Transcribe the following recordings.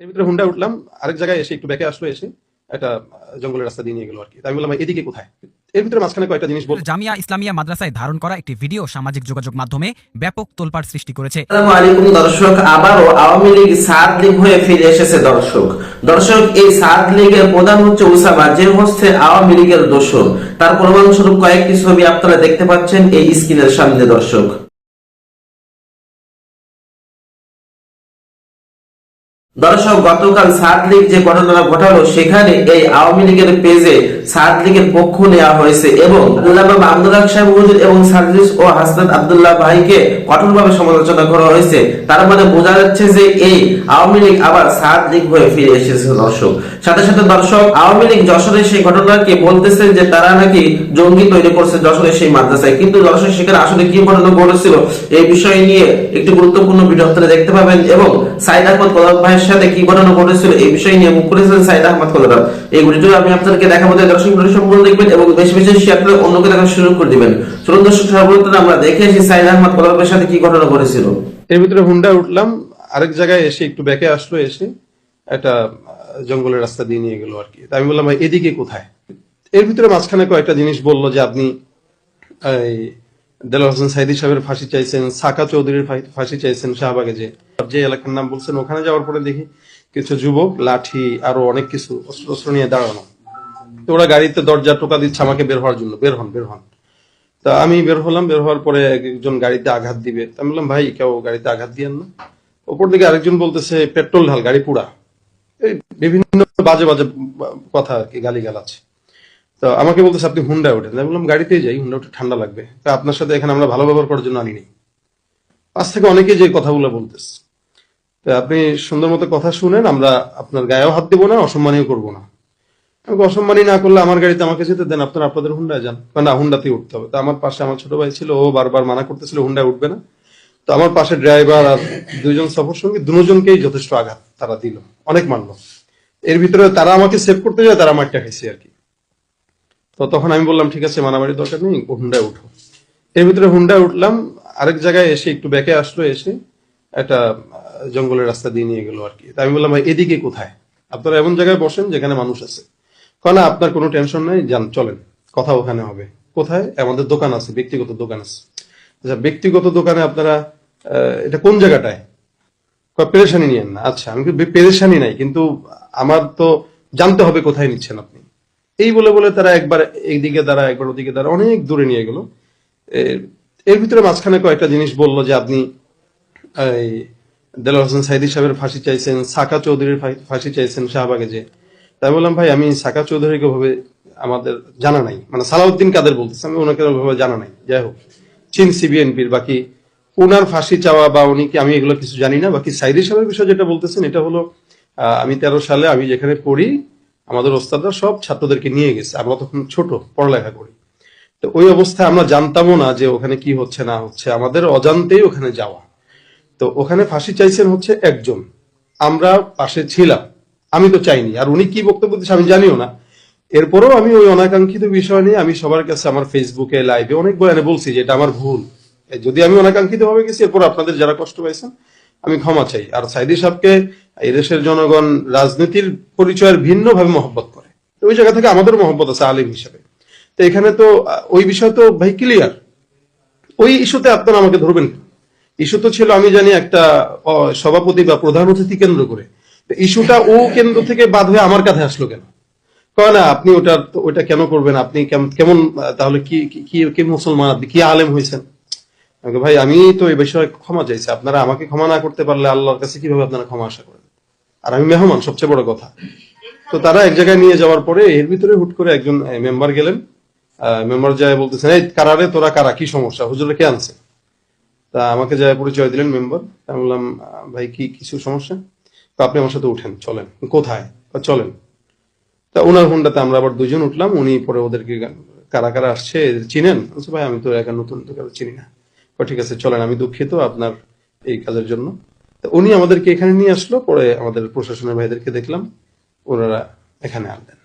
এর ভিতরে হুন্ডা উঠলাম আরেক জায়গায় এসে একটু ব্যাকে আসলো এসে একটা জঙ্গলের রাস্তা দিয়ে নিয়ে গেলো আর কি। তাই আমি বললাম এদিকে কোথায়? এর ভিতরে মাঝখানে কয়েকটা জিনিস বল জামিয়া ইসলামিয়া মাদ্রাসায় ধারণ করা একটি ভিডিও সামাজিক যোগাযোগ মাধ্যমে ব্যাপক তোলপাড় সৃষ্টি করেছে। আসসালামু আলাইকুম দর্শক। আবারও আওয়ামী লীগ সাত লীগ হয়ে ফিরে এসেছে দর্শক। দর্শক এই সাত লীগের প্রধান হচ্ছে উসামা যে হচ্ছে আওয়ামী লীগের দোষর। তার প্রমাণস্বরূপ কয়েকটি ছবি আপনারা দেখতে পাচ্ছেন এই স্ক্রিনের সামনে দর্শক। দর্শক, গতকাল সাত লীগ যে ঘটনা ঘটালো, সেখানে এই আওয়ামী লীগের পেজে সাত লীগের পক্ষ নেওয়া হয়েছে এবং আব্দুল সাহেব এবং ও ভাইকে কঠোরভাবে সমালোচনা করা হয়েছে। তার মানে বোঝা যাচ্ছে যে এই আওয়ামী লীগ আবার লীগ হয়ে ফিরে এসেছে, দর্শক। সাথে সাথে দর্শক, আওয়ামী লীগ যশোরের সেই ঘটনাকে বলতেছেন যে তারা নাকি জঙ্গি তৈরি করছে যশোরের সেই মাদ্রাসায়। কিন্তু দর্শক, সেখানে আসলে কি ঘটনা ঘটেছিল, এই বিষয় নিয়ে একটি গুরুত্বপূর্ণ ভিডিও দেখতে পাবেন এবং সাইদ আহমদ ভাইয়ের সাথে কি ঘটনা ঘটেছিল এই বিষয় নিয়ে মুখ করেছিলেন সাইদ আহমদ কদম এই ভিডিও আমি আপনাদেরকে দেখাবো, তাই দর্শক ভিডিও সম্পূর্ণ দেখবেন এবং বেশি বেশি শেয়ার করে অন্যকে দেখা শুরু করে দিবেন। চলুন দর্শক, সর্বপ্রথম আমরা দেখে আসি সাইদ আহমদ কদমের সাথে কি ঘটনা ঘটেছিল। এর ভিতরে হুন্ডা উঠলাম, আরেক জায়গায় এসে একটু ব্যাকে আসলো, এসে একটা জঙ্গলের রাস্তা দিয়ে নিয়ে গেলো আর কি। আমি বললাম এদিকে কোথায়? এর ভিতরে মাঝখানে কয়েকটা জিনিস বলল যে, আপনি দেলোয়ার হোসেন সাইদি সাহেবের ফাঁসি চাইছেন, সাকা চৌধুরীর ফাঁসি চাইছেন শাহবাগে যে যে এলাকার নাম বলছেন, ওখানে যাওয়ার পরে দেখি কিছু যুবক, লাঠি, আরও অনেক কিছু অস্ত্র নিয়ে দাঁড়ানো। ওরা গাড়িতে দরজা টোকা দিচ্ছে, আমাকে বের হওয়ার জন্য, বের হন বের হন। তা আমি বের হলাম, বের হওয়ার পরে একজন গাড়িতে আঘাত দিবে। আমি বললাম, ভাই, কেউ গাড়িতে আঘাত দিয়েন না। ওপর দিকে আরেকজন বলতেছে, পেট্রোল ঢাল, গাড়ি পুরা এই বিভিন্ন বাজে বাজে কথা আর কি গালি গালাচ্ছে তো আমাকে বলতেছে, আপনি হুন্ডা ওঠেন। আমি বললাম, গাড়িতেই যাই হুন্ডা উঠে ঠান্ডা লাগবে। তা আপনার সাথে এখানে আমরা ভালো ব্যবহার করার জন্য আনিনি। পাশ থেকে অনেকে যে কথাগুলো বলতেছে, তো আপনি সুন্দর মতো কথা শুনেন, আমরা আপনার গায়েও হাত দেবো না, অসম্মানীয় করব না। আমাকে অসম্মানী না করলে আমার গাড়িতে আমাকে যেতে দেন, আপনারা আপনাদের হুন্ডায় যান। না হুন্ডাতেই উঠতে হবে। তো আমার পাশে আমার ছোট ভাই ছিল, ও বারবার মানা করতেছিল হুন্ডায় উঠবে না। তো আমার পাশে ড্রাইভার আর দুজন সফর সঙ্গী দুজনকেই যথেষ্ট আঘাত তারা দিল, অনেক মানলো এর ভিতরে তারা আমাকে সেভ করতে যায়, তারা আমারটা খাইছে আর কি। তো তখন আমি বললাম ঠিক আছে মানাবাড়ির দরকার নেই হুন্ডায় উঠো। এর ভিতরে হুন্ডায় উঠলাম আরেক জায়গায় এসে একটু ব্যাকে আসলো এসে একটা জঙ্গলের রাস্তা দিয়ে নিয়ে গেলো আর কি আমি বললাম ভাই, এদিকে কোথায়? আপনারা এমন জায়গায় বসেন যেখানে মানুষ আছে। কারণ আপনার কোনো টেনশন নেই যান চলেন কথা ওখানে হবে। কোথায়? আমাদের দোকান আছে ব্যক্তিগত দোকান আছে। আচ্ছা ব্যক্তিগত দোকানে আপনারা এটা কোন জায়গাটায়? পেরেশানি নিয়েন না। আচ্ছা আমি পেরেশানি নাই কিন্তু আমার তো জানতে হবে কোথায় নিচ্ছেন আপনি। এই বলে বলে তারা একবার এইদিকে দ্বারা একবার ওদিকে দ্বারা অনেক দূরে নিয়ে গেল। এর- ভিতরে মাঝখানে কয়েকটা জিনিস বলল যে আপনি দেলোয়ার হোসেন সাইদি সাহেবের ফাঁসি চাইছেন, সাকা চৌধুরীর ফাঁসি চাইছেন শাহবাগে যে। তাই বললাম, ভাই, আমি সাকা চৌধুরীকে ভাবে আমাদের জানা নাই। মানে সালাউদ্দিন কাদের বলতেছে, আমি ওনাকে ভাবে জানা নাই। যাই হোক, চীন সিবিএনপির বাকি ওনার ফাঁসি চাওয়া বা উনি কি, আমি এগুলো কিছু জানি না। বাকি সাইদি সাহেবের বিষয় যেটা বলতেছেন, এটা হলো আমি তেরো সালে আমি যেখানে পড়ি আমাদের ওস্তাদরা সব ছাত্রদেরকে নিয়ে গেছে, আমরা তখন ছোট, পড়ালেখা করি। তো ওই অবস্থায় আমরা জানতামও না যে ওখানে কি হচ্ছে, না হচ্ছে। আমাদের অজান্তেই ওখানে যাওয়া। তো ওখানে ফাঁসি চাইছেন হচ্ছে একজন। আমরা পাশে ছিলাম। আমি তো চাইনি। আর উনি কি বক্তব্য দিচ্ছে আমি জানিও না। এরপরেও আমি ওই অনাকাঙ্ক্ষিত বিষয় নিয়ে আমি সবার কাছে আমার ফেসবুকে লাইভে অনেক বয়ানে বলছি যে এটা আমার ভুল। যদি আমি অনাকাঙ্ক্ষিত ভাবে গেছি, এরপর আপনাদের যারা কষ্ট পাইছেন, আমি ক্ষমা চাই। আর সাইদি সাহেবকে এই দেশের জনগণ রাজনীতির পরিচয়ের ভিন্ন ভাবে মহব্বত করে। ওই জায়গা থেকে আমাদেরও মহব্বত আছে আলিম হিসেবে। তো এখানে তো ওই বিষয় তো ভাই ক্লিয়ার ওই ইস্যুতে আপনারা আমাকে ধরবেন ইস্যু তো ছিল, আমি জানি, একটা সভাপতি বা প্রধান অতিথি কেন্দ্র করে। ইস্যুটা ও কেন্দ্র থেকে বাদ হয়ে আমার কাছে আসলো কেন? কয় না, আপনি ওটা ওটা কেন করবেন? আপনি কেম- কেমন তাহলে কি, কি- কি মুসলমান? আপনি কি আলেম হয়েছেন? ভাই, আমি তো এই বিষয়ে ক্ষমা চাইছি। আপনারা আমাকে ক্ষমা না করতে পারলে আল্লাহর কাছে কীভাবে আপনারা ক্ষমা আশা করেন? আর আমি মেহমান সবচেয়ে বড় কথা। তো তারা এক জায়গায় নিয়ে যাওয়ার পরে এর ভিতরে হুট করে একজন মেম্বার গেলেন। মেম্বার যায় বলতেছেন এই কারারে তোরা কারা? কি সমস্যা? হুজুরে কে আনছে? তা আমাকে যায় পরিচয় দিলেন মেম্বার। আমি বললাম ভাই কি কিছু সমস্যা? তো আপনি আমার সাথে উঠেন চলেন। কোথায়? "কয়, চলেন। তা ওনার হুন্ডাতে আমরা আবার দুজন উঠলাম। উনি পরে ওদেরকে কারা কারা আসছে চিনেন? ভাই আমি তো একা নতুন চিনি না। ঠিক আছে চলেন আমি দুঃখিত আপনার এই কাজের জন্য। উনি আমাদেরকে এখানে নিয়ে আসলো পরে আমাদের প্রশাসনের ভাইদেরকে দেখলাম ওনারা এখানে আনলেন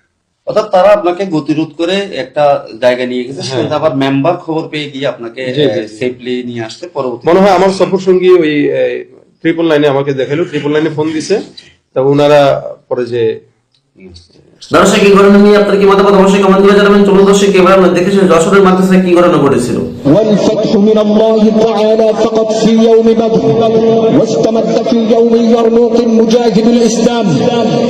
অর্থাৎ তারা আপনাকে গতিরোধ করে একটা জায়গা নিয়ে গেছে সেটা আবার মেম্বার খবর পেয়ে গিয়ে আপনাকে হ্যাঁ। সেফলি নিয়ে আসতে পরবর্তী মনে হয় আমার সফর সঙ্গী ওই ট্রিপল লাইনে আমাকে দেখাল ট্রিপল লাইনে ফোন দিছে তা ওনারা পরে যে দর্শক এই ঘটনা নিয়ে আপনার কি মতামত অবশ্যই কমেন্ট করে জানাবেন চলুন দর্শক এবার আমরা দেখেছেন যশোরের মাদ্রাসায় কি ঘটনা ঘটেছিল والفتح من الله تعالى فقط في يوم بدر واستمد في يوم اليرموك مجاهد الإسلام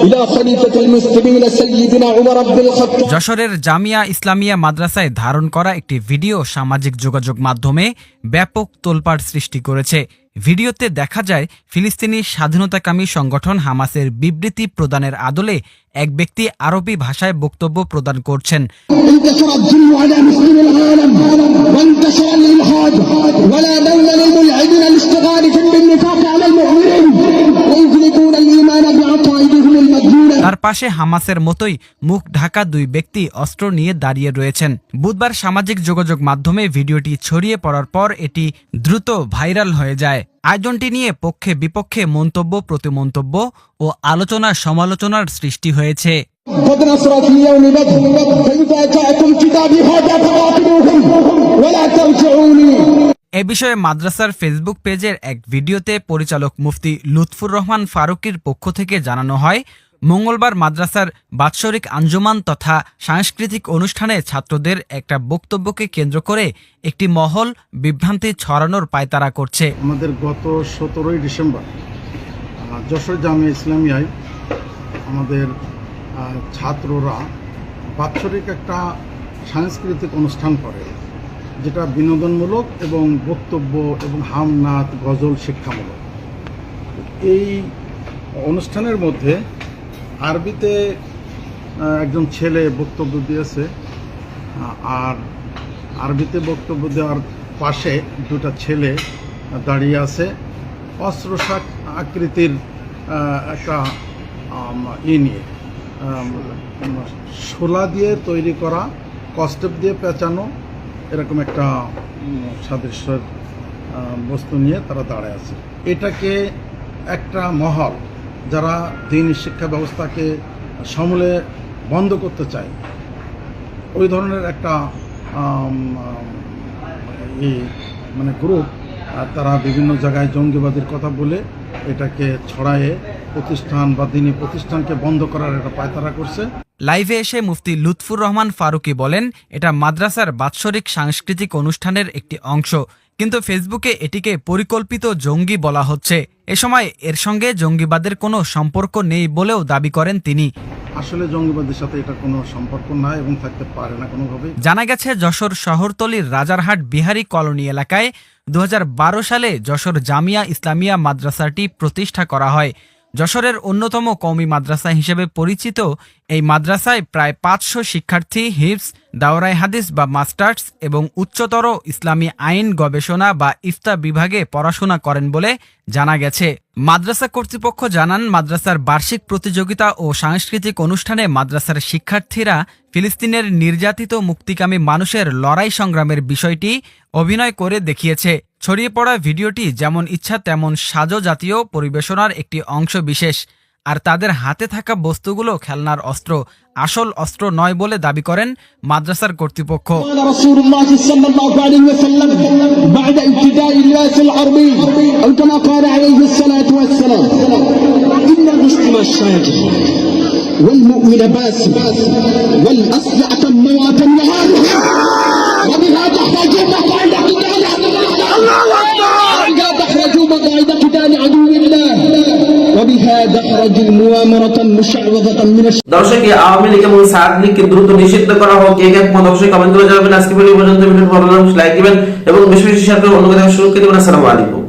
إلى خليفة المسلمين سيدنا عمر بن الخطاب যশোরের জামিয়া ইসলামিয়া মাদ্রাসায় ধারণ করা একটি ভিডিও সামাজিক যোগাযোগ মাধ্যমে ব্যাপক তোলপাড় সৃষ্টি করেছে ভিডিওতে দেখা যায় ফিলিস্তিনি স্বাধীনতাকামী সংগঠন হামাসের বিবৃতি প্রদানের আদলে এক ব্যক্তি আরবি ভাষায় বক্তব্য প্রদান করছেন انتشر الظلم على مسلم العالم وانتشر الإلحاد ولا دول للملحدين الاشتغال بالنفاق على المؤمنين ويزلقون الإيمان بعقائدهم المدينة তার পাশে হামাসের মতোই মুখ ঢাকা দুই ব্যক্তি অস্ত্র নিয়ে দাঁড়িয়ে রয়েছেন। বুধবার সামাজিক যোগাযোগ মাধ্যমে ভিডিওটি ছড়িয়ে পড়ার পর এটি দ্রুত ভাইরাল হয়ে যায়। আয়োজনটি নিয়ে পক্ষে বিপক্ষে মন্তব্য, প্রতিমন্তব্য ও আলোচনা সমালোচনার সৃষ্টি হয়েছে। এ বিষয়ে মাদ্রাসার ফেসবুক পেজের এক ভিডিওতে পরিচালক মুফতি লুৎফুর রহমান ফারুকির পক্ষ থেকে জানানো হয় মঙ্গলবার মাদ্রাসার বাৎসরিক আঞ্জুমান তথা সাংস্কৃতিক অনুষ্ঠানে ছাত্রদের একটা বক্তব্যকে কেন্দ্র করে একটি মহল বিভ্রান্তি ছড়ানোর পায়তারা করছে। আমাদের গত সতেরোই ডিসেম্বর যশোর জামে ইসলামিয়ায় আমাদের ছাত্ররা বাৎসরিক একটা সাংস্কৃতিক অনুষ্ঠান করে, যেটা বিনোদনমূলক এবং বক্তব্য এবং হামনাথ গজল, শিক্ষামূলক। এই অনুষ্ঠানের মধ্যে আরবিতে একজন ছেলে বক্তব্য দিয়েছে আর আরবিতে বক্তব্য দেওয়ার পাশে দুটো ছেলে দাঁড়িয়ে আছে। অস্ত্রশাক আকৃতির একটা ই নিয়ে শোলা দিয়ে তৈরি করা, কস্টেপ দিয়ে পেঁচানো, এরকম একটা সাদৃশ্যের বস্তু নিয়ে তারা দাঁড়ায় আছে। এটাকে একটা মহল যারা দিন শিক্ষা ব্যবস্থাকে সমূলে বন্ধ করতে চায়, ওই ধরনের একটা মানে গ্রুপ তারা বিভিন্ন জায়গায় জঙ্গিবাদের কথা বলে এটাকে ছড়ায়ে প্রতিষ্ঠান বা দিনী প্রতিষ্ঠানকে বন্ধ করার একটা পায়তারা করছে। লাইভে এসে মুফতি লুৎফুর রহমান ফারুকি বলেন, এটা মাদ্রাসার বাৎসরিক সাংস্কৃতিক অনুষ্ঠানের একটি অংশ। কিন্তু ফেসবুকে এটিকে পরিকল্পিত জঙ্গি বলা হচ্ছে। এ সময় এর সঙ্গে জঙ্গিবাদের কোনো সম্পর্ক নেই বলেও দাবি করেন তিনি। আসলে জঙ্গিবাদের সাথে এটা কোনো সম্পর্ক নাই এবং থাকতে পারে না কোনোভাবে জানা গেছে যশোর শহরতলির রাজারহাট বিহারি কলোনি এলাকায় দু হাজার বারো সালে যশোর জামিয়া ইসলামিয়া মাদ্রাসাটি প্রতিষ্ঠা করা হয়। যশোরের অন্যতম কওমি মাদ্রাসা হিসেবে পরিচিত এই মাদ্রাসায় প্রায় পাঁচশো শিক্ষার্থী হিপস দাওরাই হাদিস বা মাস্টার্স এবং উচ্চতর ইসলামী আইন গবেষণা বা ইফতা বিভাগে পড়াশোনা করেন বলে জানা গেছে। মাদ্রাসা কর্তৃপক্ষ জানান, মাদ্রাসার বার্ষিক প্রতিযোগিতা ও সাংস্কৃতিক অনুষ্ঠানে মাদ্রাসার শিক্ষার্থীরা ফিলিস্তিনের নির্যাতিত মুক্তিকামী মানুষের লড়াই সংগ্রামের বিষয়টি অভিনয় করে দেখিয়েছে। ছড়িয়ে পড়া ভিডিওটি যেমন ইচ্ছা তেমন সাজো জাতীয় পরিবেশনার একটি অংশ বিশেষ আর তাদের হাতে থাকা বস্তুগুলো খেলনার অস্ত্র আসল অস্ত্র নয় বলে দাবি করেন মাদ্রাসার কর্তৃপক্ষ قال رسول الله صلى الله عليه وسلم بعد ابتداء দর্শক আওয়ামী লীগ এবং সাদ লীগকে দ্রুত নিষিদ্ধ করা হোক এক এক মত অবশ্যই কমেন্ট করে জানাবেন। আজকে পর্যন্ত ভিডিও ভালো লাগলে লাইক দিবেন এবং বেশি বেশি শেয়ার করে অন্য কথা শুরু দেবেন আসসালামু আলাইকুম।